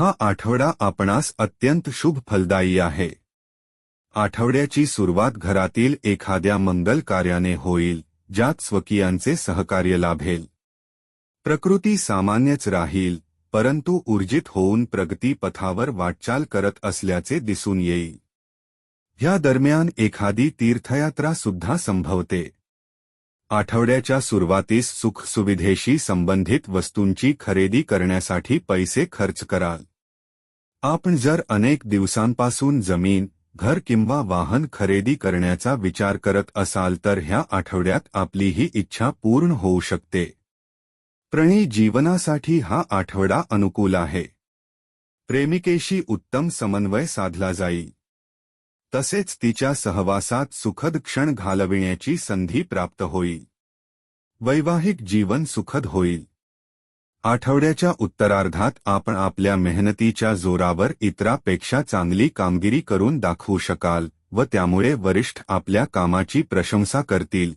हा आठवडा आपणास अत्यंत शुभ फलदायी आहे. आठवड्याची सुरुवात घरातील एखाद्या मंगल कार्याने होईल ज्यात स्वकीयांचे सहकार्य लाभेल. प्रकृती सामान्यच राहील परंतु ऊर्जित होऊन प्रगती पथावर वाटचाल करत असल्याचे दिसून येईल. ह्या दरम्यान एखादी तीर्थयात्रा सुद्धा संभवते. आठवड्याच्या सुरुवातीस सुखसुविधेशी संबंधित वस्तूंची खरेदी करण्यासाठी पैसे खर्च कराल. आपण जर अनेक दिवसांपासून जमीन घर किंवा वाहन खरेदी करण्याचा विचार करत असाल तर ह्या आठवड्यात आपली ही इच्छा पूर्ण होऊ शकते. प्रणी जीवनासाठी हा आठवडा अनुकूल आहे. प्रेमिकेशी उत्तम समन्वय साधला जाईल तसेच तिच्या सहवासात सुखद क्षण घालविण्याची संधी प्राप्त होईल वैवाहिक जीवन सुखद होईल. आठवड्याच्या उत्तरार्धात आपण आपल्या मेहनतीच्या जोरावर इतरापेक्षा चांगली कामगिरी करून दाखवू शकाल व त्यामुळे वरिष्ठ आपल्या कामाची प्रशंसा करतील.